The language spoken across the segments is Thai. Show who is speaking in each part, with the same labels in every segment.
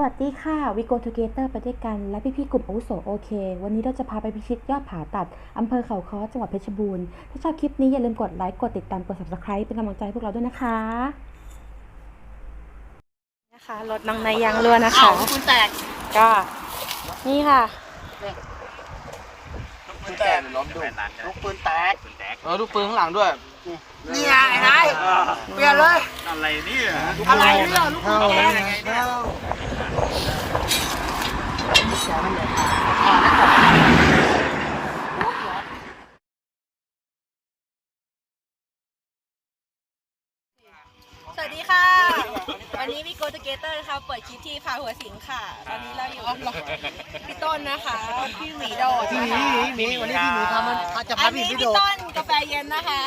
Speaker 1: สวัสดีค่ะวิโกทูเกเตอร์ไปด้วยกัน และพี่ๆกลุ่มอาวุโสโอเค วันนี้เราจะพาไปพิชิตยอดผาตัด อำเภอเขาค้อจังหวัดเพชรบูรณ์ ถ้าชอบคลิปนี้อย่าลืมกดไลค์กดติดตามกด subscribe เป็นกำลังใจให้พวกเราด้วยนะคะนะคะรถน้องนายยางรั่วนะคะ
Speaker 2: คุณแตก
Speaker 1: ก็นี่ค่ะ
Speaker 2: คุณแตกล้มดูลูกปืนแตก
Speaker 3: เออลูกปืนข้างหลังด้วย
Speaker 2: นี่ไงไอ้นายเปลี่ยนเลย
Speaker 3: อะไรเนี่ย
Speaker 2: อะไรเนี่ยลูกปืนแตก สวัสดีค่ะ วันนี้วิโกทูเกเตอร์ค่ะเปิดคลิปที่พาหัวสิงค่ะ ตอนนี้เราอยู่กับพี่ต้นนะคะ พี่หมีโดด
Speaker 4: พี่
Speaker 2: นะ
Speaker 4: หมี
Speaker 2: คะ
Speaker 4: หมีหมีวันนี้พี่หมีทำมันจะพา
Speaker 2: อัน
Speaker 4: พี่
Speaker 2: นี้
Speaker 4: หมี
Speaker 2: พี่
Speaker 4: โดด
Speaker 2: ต้นกาแฟเย็นนะคะ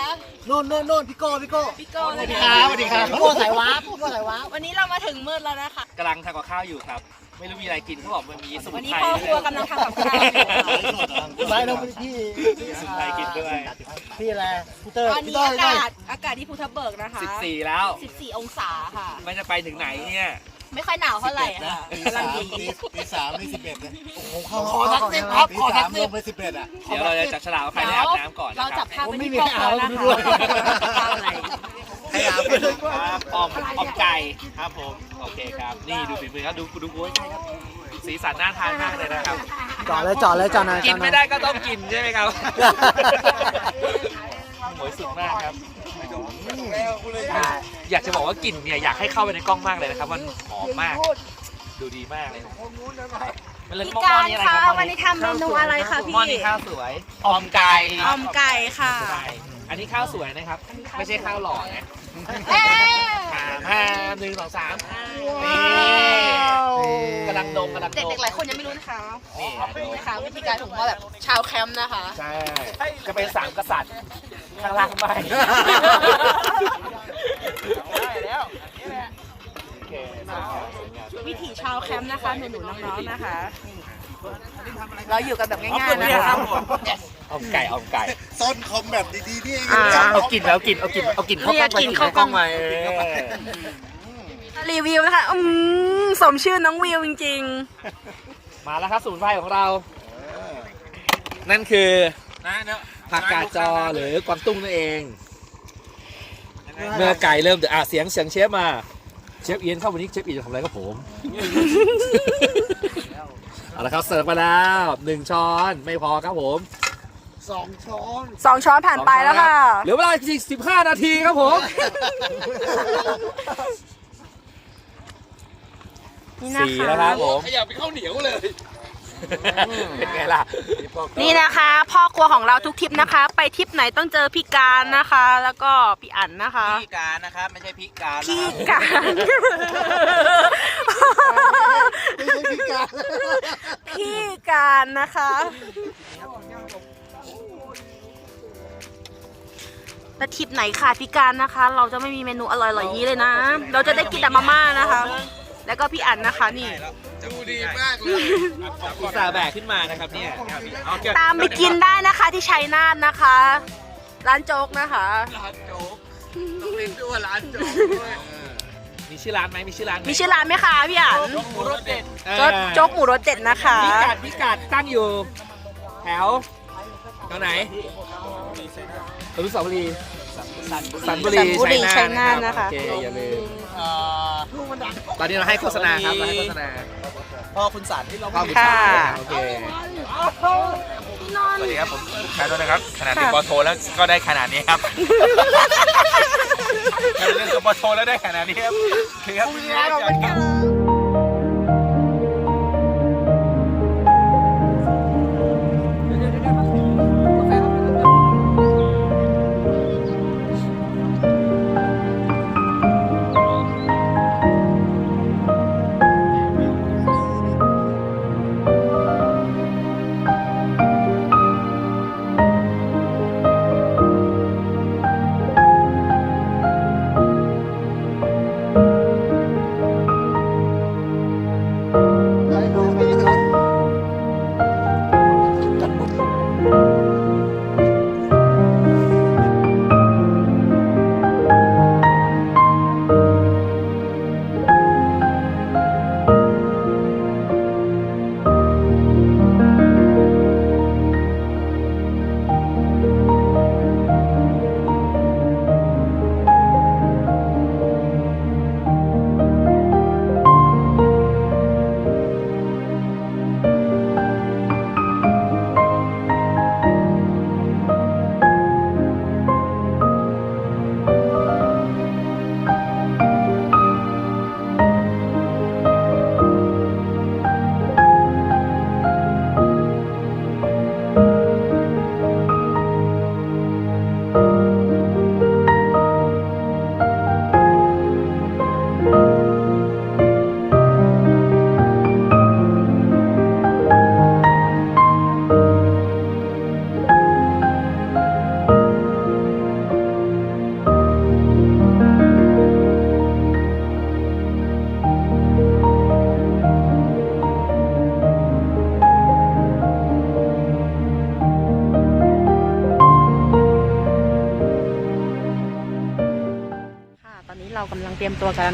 Speaker 4: นู่นนู่นนู่นพี่โก้พี่โก้
Speaker 2: พี่โก้เลย
Speaker 4: ครับสวัสดีครับ พี่โก้สายวาร์ปพี่โก้สายวาร์ป
Speaker 2: วันนี้เรามาถึงมืดแล้วนะคะ
Speaker 3: กำลังทำกับข้าวอยู่ครับ ไม่รู้มีอะไรกินเขาบอกมันมีสมุ
Speaker 2: วัน
Speaker 3: น
Speaker 2: นี้
Speaker 3: ไพร
Speaker 2: พ่อครัวกำลังทำกับข้าวอยู่ค่ะ
Speaker 4: ไลฟ์เราพี่
Speaker 3: สมุนไพรกินด้วย
Speaker 4: พี่อะไรพี่เตอร์
Speaker 2: ตอน
Speaker 4: พี่
Speaker 2: นี้
Speaker 4: เตอร์
Speaker 2: อา
Speaker 4: พี่เตอร์
Speaker 2: กาศอากาศที่ภูทับเบิกนะคะ
Speaker 3: 14 แล้ว
Speaker 2: 14 องศาค่ะ
Speaker 3: มันจะไปถึงไหนเนี่ย
Speaker 2: ไม่ค่อยหนาวเท่าไหร่ค่ะกำลังดี
Speaker 5: ตีสามนี่สิบเอ็ดนะ
Speaker 4: ขอขอทักสิบครับ
Speaker 5: ตี
Speaker 4: ขอทั
Speaker 5: สากม
Speaker 4: สิ
Speaker 5: ล
Speaker 4: บ
Speaker 5: งไปสิบเอ็ดอะ
Speaker 3: เดี๋ยวเราจะจับฉลากว่าใครได้อาบน้ำก่อน
Speaker 2: เรา
Speaker 3: นะค
Speaker 2: จั
Speaker 3: รั
Speaker 2: บ บภาพไป
Speaker 4: ผมไม่
Speaker 2: ที่
Speaker 4: มี
Speaker 2: พ่อครัว
Speaker 4: ให้
Speaker 2: นะ
Speaker 4: เอา
Speaker 2: คะ
Speaker 4: ด้วย
Speaker 2: ข้าวอะไร
Speaker 5: ให้อาบ
Speaker 3: ครับออมออมไก่ครับผม โอเคครับ นี่ดูฝีมือครับ ดูดูโว้ยครับ สีสันน่าทานมากเลยนะครับ
Speaker 4: เจาะเลยเจาะเลยเจาะหน่อย
Speaker 3: กิน
Speaker 4: เจาะหน่
Speaker 3: ไม่
Speaker 4: อย
Speaker 3: ได้ก็ต้องกินใช่ไหมครับ โหยสุดมากครับ อยากจะบอกว่ากลิ่นเนี่ยอยากให้เข้าไปในกล้องมากเลยนะครับ มันหอมมาก ดูดีมากเลยมันเลย
Speaker 2: พี่
Speaker 3: หม้อ
Speaker 2: การ
Speaker 3: นี้อะไร
Speaker 2: คะ
Speaker 3: ครับ
Speaker 2: วันนี้ทำเมนูอะไรคะ
Speaker 3: หม้อ
Speaker 2: พี่
Speaker 3: นี้ข้าวสวยออมไก่
Speaker 2: ออมไก่ค่ะ
Speaker 3: ใช่อันนี้ข้าวสวยนะครับ ไม่ใช่ข้าวหล่อนะ
Speaker 2: เอ๊ะ
Speaker 3: สามห้าหนึ่งสองสามนี่กำลังดมกำลังดม
Speaker 2: เด็กๆหลายคนยังไม่รู้นะคะ
Speaker 3: นี่
Speaker 2: นี่นะคะวิธีการของเราแบบชาวแคมป์นะคะ
Speaker 3: ใช่ จะเป็นสามกษัตริย์ข้างล่างไม่ได้แล้วโอเค
Speaker 2: วิถีชาวแคมป์นะคะหนูๆน้องๆนะคะนี่เราอยู่กันแบบง่ายๆนะคะ
Speaker 3: เอาไก่เอาไก่
Speaker 5: ซ่อนคอมแบบดีๆนี่เอง
Speaker 2: อ่า
Speaker 3: เอากินแล้วกินเอากินเอากินเข้ากล้องไป
Speaker 2: เรียกกินเข้ากล้อง
Speaker 3: ไป
Speaker 2: รีวิวนะคะอืมสมชื่อน้องวิวจริง
Speaker 3: มาแล้วครับสมุนไพรของเรา นั่นคือผักกาดจอหรือกวางตุ้งนั่นเอง เมื่อไก่เริ่มเดือดอะเสียงเสียงเชฟมาเชฟเอียนเข้าวันนี้เชฟเอียนจะทำอะไรกับผมเอาละครับเสิร์ฟมาแล้วหนึ่งช้อนไม่พอครับผม
Speaker 4: สองช้อน
Speaker 2: ๆสองช้อนผ่านไปแล้วค่ะ
Speaker 3: เหลือเวลาอีก15นาทีครับผม
Speaker 2: นี่นะคะ
Speaker 3: สี่แล้วครับผม ขยับไปข้าวเหนียวเลยเป็นไงล่ะ
Speaker 2: นี่นะคะ พ่อครัวของเราทุกทริปนะคะ ไปทริปไหนต้องเจอพี่การนะคะ แล้วก็พี่อั๋นนะคะ
Speaker 3: พี่การนะครับไม่ใช่พี่การ
Speaker 2: พี่การ
Speaker 4: ไม่ใช่พี่การ
Speaker 2: พี่การนะคะ แล้วทริปไหนค่ะพี่การนะคะ เราจะไม่มีเมนูอร่อยๆอย่างนี้เลยนะ เราจะได้กินแต่มาม่านะคะ แล้วก็พี่อั๋นนะคะนี่
Speaker 3: ดูดีมากเลยอุตส่าห์แบกขึ้นมานะครับเนี่ยเอาเก็บ
Speaker 2: ตามไปกินได้นะคะที่ชัยนาทนะคะ ร้านโจ๊กนะคะ
Speaker 3: ร้านโจ๊กต้องเล่นด้วยร้านโจ๊กด้วยมีชื่อร้านไหมมีชื่อร้านไหม
Speaker 2: มีชื่อร้านไหมคะพี่อั๋น
Speaker 3: หมูรสเด็ด
Speaker 2: โจ๊กโจ๊กหมูรสเด็ดนะคะ
Speaker 3: พิกัดพิกัดตั้งอยู่ แถวแถวไหนอนุสาวรีย์ สันบุรี
Speaker 2: สันบุรีชั
Speaker 3: ชั
Speaker 2: ย
Speaker 3: ย
Speaker 2: นา
Speaker 3: นา
Speaker 2: ท
Speaker 3: ท
Speaker 2: นะ
Speaker 3: นะคะ โอเคอย่าลืมตอนนี้เราให้โฆษณาครับเราให้โฆษณา
Speaker 5: พ่อคุณสันที่เรา
Speaker 3: เข้าบุญ
Speaker 2: ค่ะ
Speaker 3: โอเค
Speaker 2: พี่นน
Speaker 3: สวัส
Speaker 2: ท์
Speaker 3: ดีครับผมชายนนท์นะครับขนาดเรียนปอโทแล้วก็ได้ขนาดนี้ครับเรียนจบปอโทแล้วได้ขนาดนี้ครับคือครับ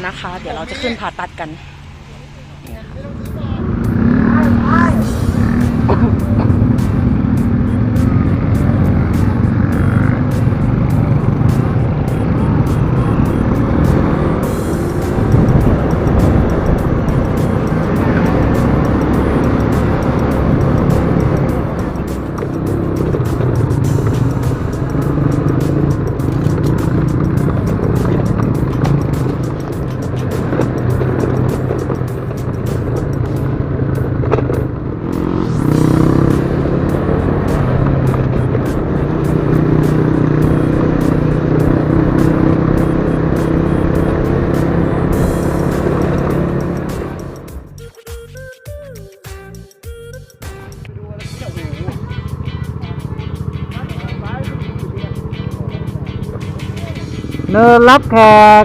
Speaker 1: แล้วนะคะ เดี๋ยวเราจะขึ้นผ่าตัดกัน
Speaker 6: เนินรับแขก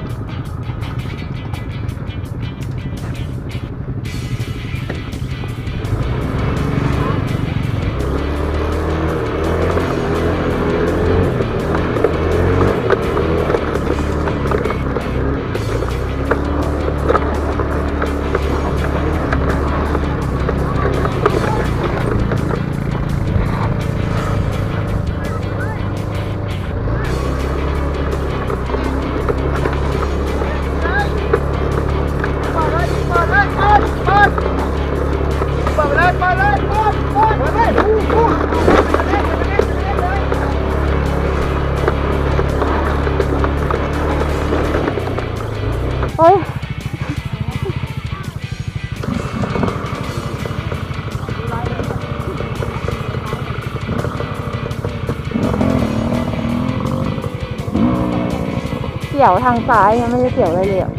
Speaker 7: เสี่ยวทางซ้ายยังไม่ได้เสี่ยวอะไรเลยอะ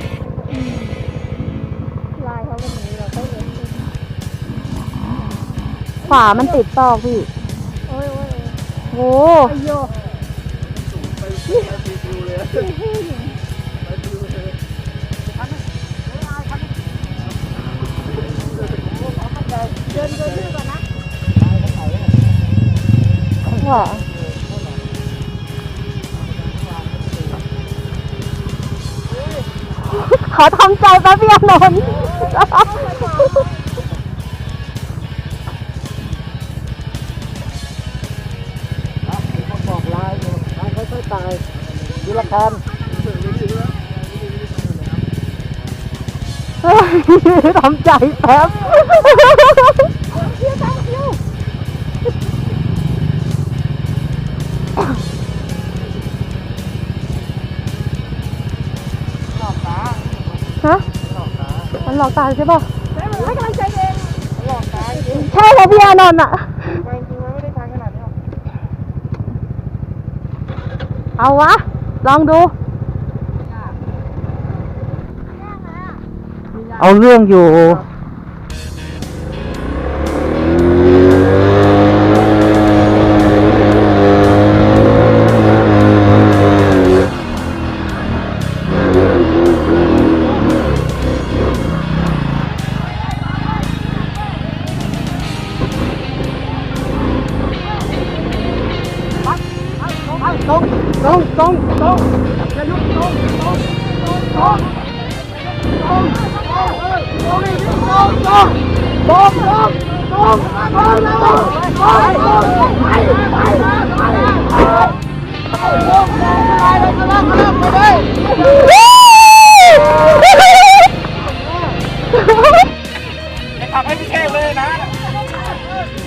Speaker 7: ขวามันติดตอกพี่ โอ้ยโอ้ยค่ะข อทำใจแป๊บเดียวนนท์
Speaker 6: บอกลายอยู่ลายค่อยๆตายดูละคร
Speaker 7: ทำใจแป๊บ หลอกตาใช่ป่ะให้กำลังใจเอง หลอกตาใช่แล้วพี่อานนท์อะเอาวะ ลองดู
Speaker 6: เอาเรื่องอยู่
Speaker 4: ขับให้พี่แก้วเลยนะ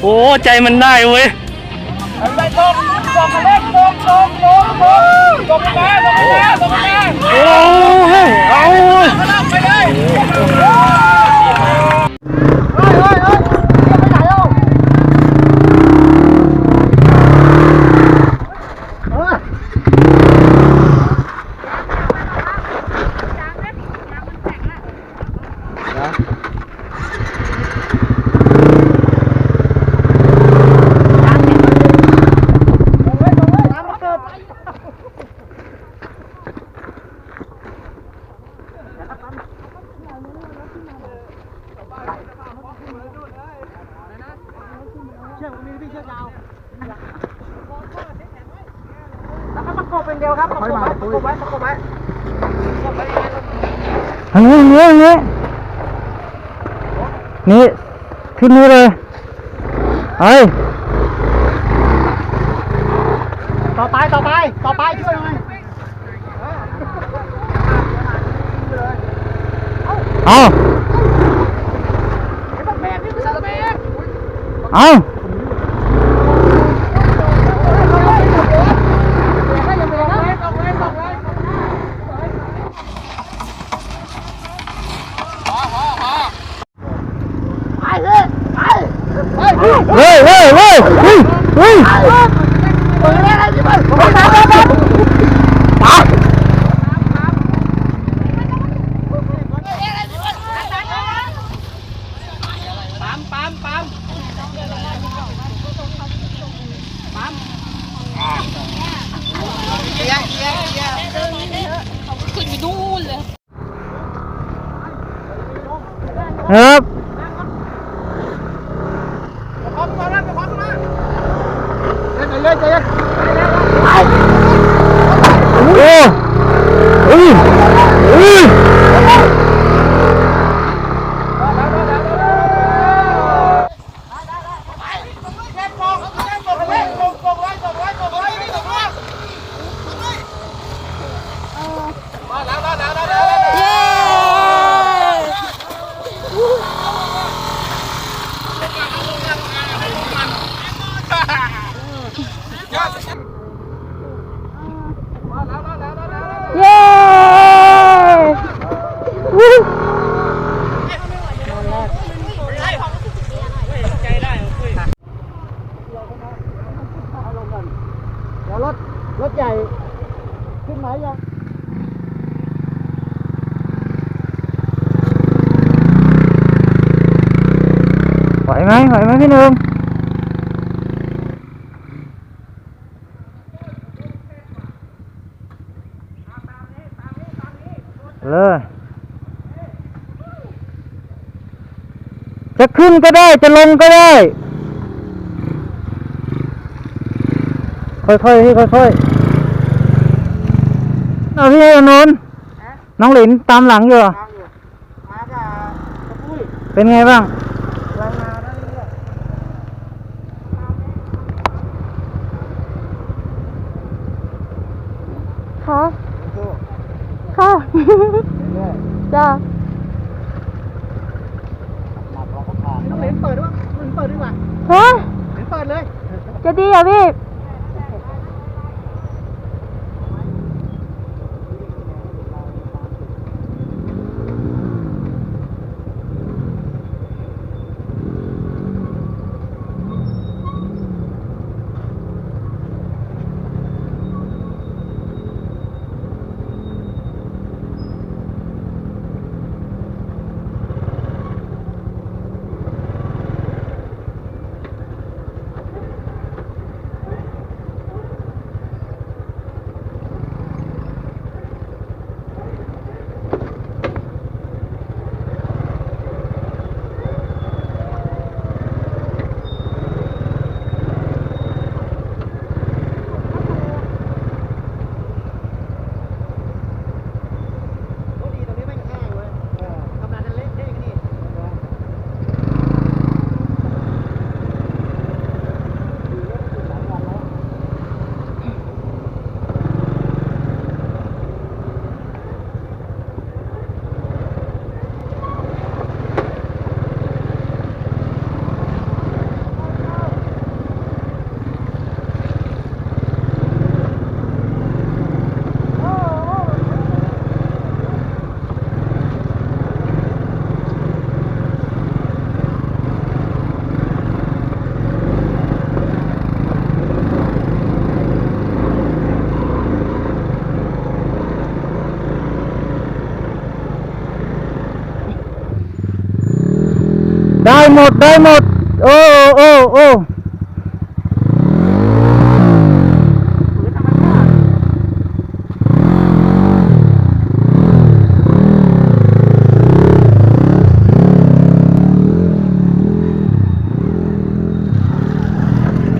Speaker 8: โอ้ ใจมันได้เว้ย
Speaker 4: ไปตรงตรงมาเล่นตรงตรงตรงตรงตรงมาตรงมาตรงมา
Speaker 8: โอ้ยเอา
Speaker 4: ไปเลย
Speaker 6: ถอยมาประกบไว้ประกบไว้ประกบไว้า
Speaker 9: งนี้ทางนี้ทางนี้นี่ขึ้นนี่เลยเฮ้ย
Speaker 4: ต่อไป ต่อไปต่อไปช่วยหน่อย
Speaker 9: เอาเอาเฮ้ยเฮ้ยเฮ้ยเฮ้ยเฮ้ย ครับโอ้อุ้ยอุ้ยรถรถใหญ่ขึ้นไหมยัง ไหวไหมไหวไหม พี่หนึ่งเลยจะขึ้นก็ได้ จะลงก็ได้ ค่อยๆพี่ค่อยๆเอาพี่อนนท์น้องหลินตามหลังอยู่เหรอเป็นไงบ้าง
Speaker 4: หมดได้
Speaker 9: หมดโอ้โอ้โอ้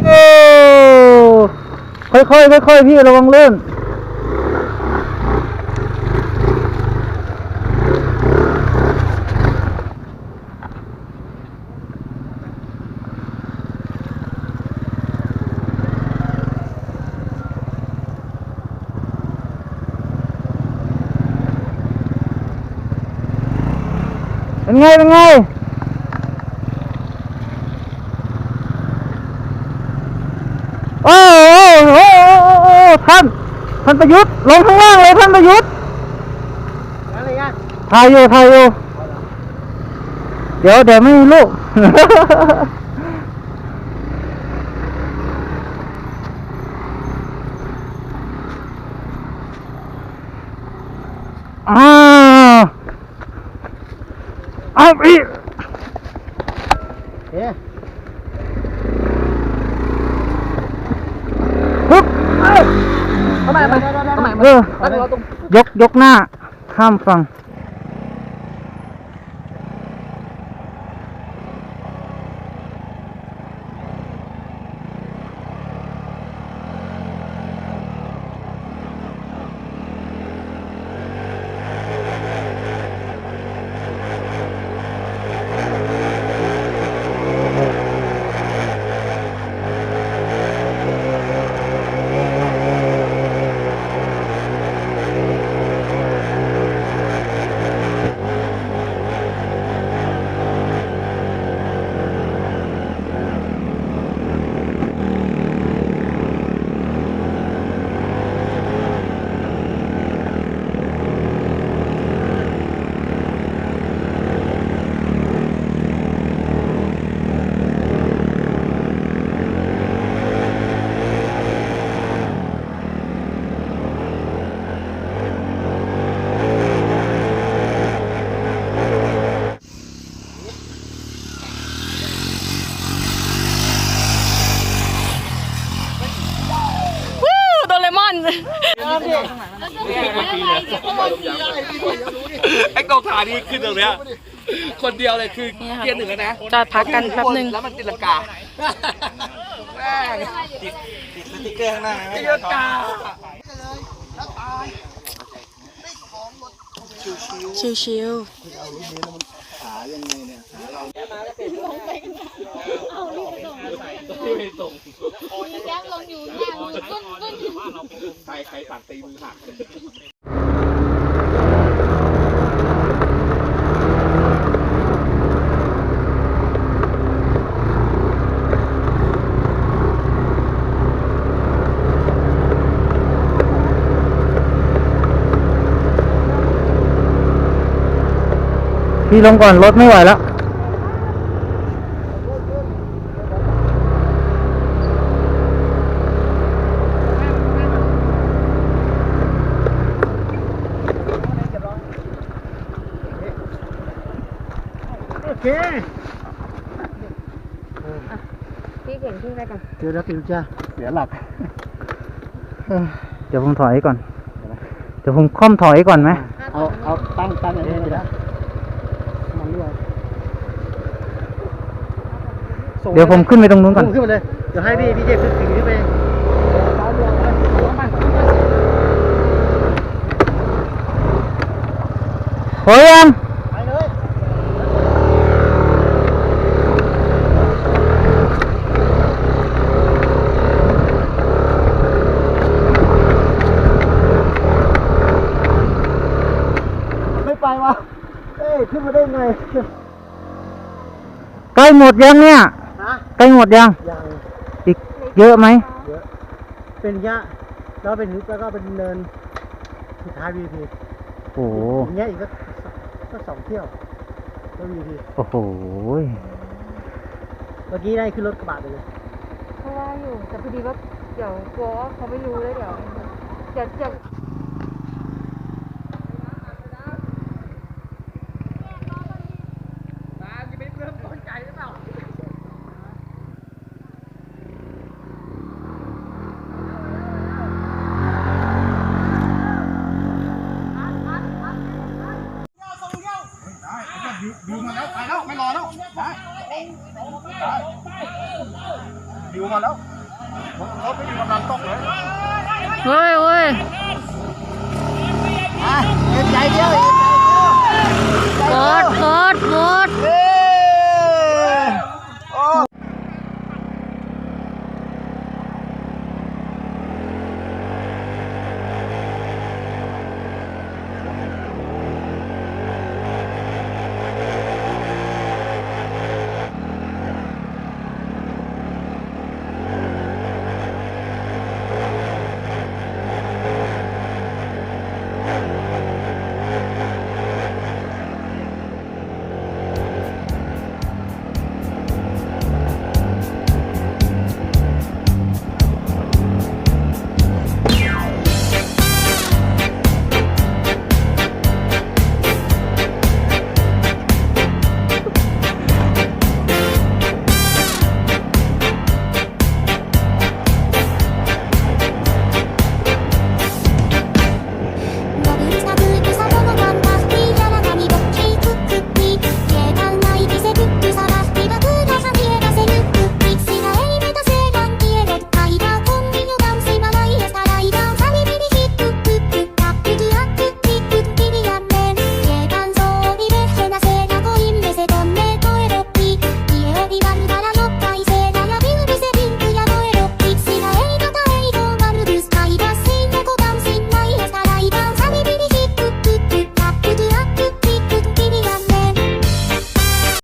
Speaker 9: โอ้ค่อยๆค่อยๆพี่ระวังเลื่น ไง เป็นไงโอ้โอ้โอ้โอ้โอ้ท่าน ท่านประยุทธ์ ลงข้างล่างเลยท่านประยุทธ์ถ่ายอยู่ถ่ายอยู่ เดี๋ยวเดี๋ยวไม่มีลูก อ้าวเอาอีก
Speaker 4: เอ๊ะ
Speaker 9: ฮึบเอ้ย
Speaker 3: ทำไมทำไมทำไม
Speaker 9: เออ
Speaker 3: แล้วเราต้อง
Speaker 9: ยกยกหน้า ข้ามฝั่ง
Speaker 2: วู้โดเรมอน
Speaker 3: ไอ้กองถ่ายนี่ขึ้นตรงเนี้ยคนเดียวเลยคือเกียร์หนึ่งแล้วนะ
Speaker 2: จอดพักกันแป๊บนึง
Speaker 3: แล้วมันติดลังกาแม่ง
Speaker 5: สติ๊กเกอร์ข้างหน้า
Speaker 3: ติดลังกา
Speaker 2: ชิว
Speaker 3: ใครใครสั่งตีมือหัก
Speaker 9: พี่ลงก่อนรถไม่ไหวแล้ว
Speaker 4: โอเคพี่เก่งขึ้นไปก่อนเดี๋ยวนะปิวจ้าเสียหลัก
Speaker 9: เดี๋ยวผมถอยก่อน เดี๋ยวผมค่อมถอยก่อนไหม
Speaker 4: เอาเอาตั้งตั้งอย่างนี้นะมันรั่ว
Speaker 9: เดี๋ยวผมขึ้นไปตรงนู้นก่อน
Speaker 4: ขึ้นไปเลยเดี๋ยวให้พี่พี่เจขึ้นถึงขึ้นไป
Speaker 9: พอยัง
Speaker 4: ไปเลยไม่ไปวะเอ้ย ขึ้นมาได้ไง
Speaker 9: ใกล้หมดยังเนี่ย
Speaker 4: ฮะ
Speaker 9: ใกล้หมดยัง
Speaker 4: ยัง
Speaker 9: อีกเยอะไหม
Speaker 4: เยอะเป็นยะแล้วเป็นนิดแล้วก็เป็นเนินสุดท้าย VP
Speaker 9: โอ้โห
Speaker 4: อย่างเงี้ยอีกก็ก็สองเที่ยวก็ VP
Speaker 9: โอ้โห
Speaker 4: เมื่อกี้ได้ขึ้นรถกระบะไปเลย
Speaker 7: เพราะว่าอยู่แต่พอดีว่าเดี๋ยวกลัวว่าเขาไม่รู้เลยเดี๋ยวเดี๋ยวเดี๋ยว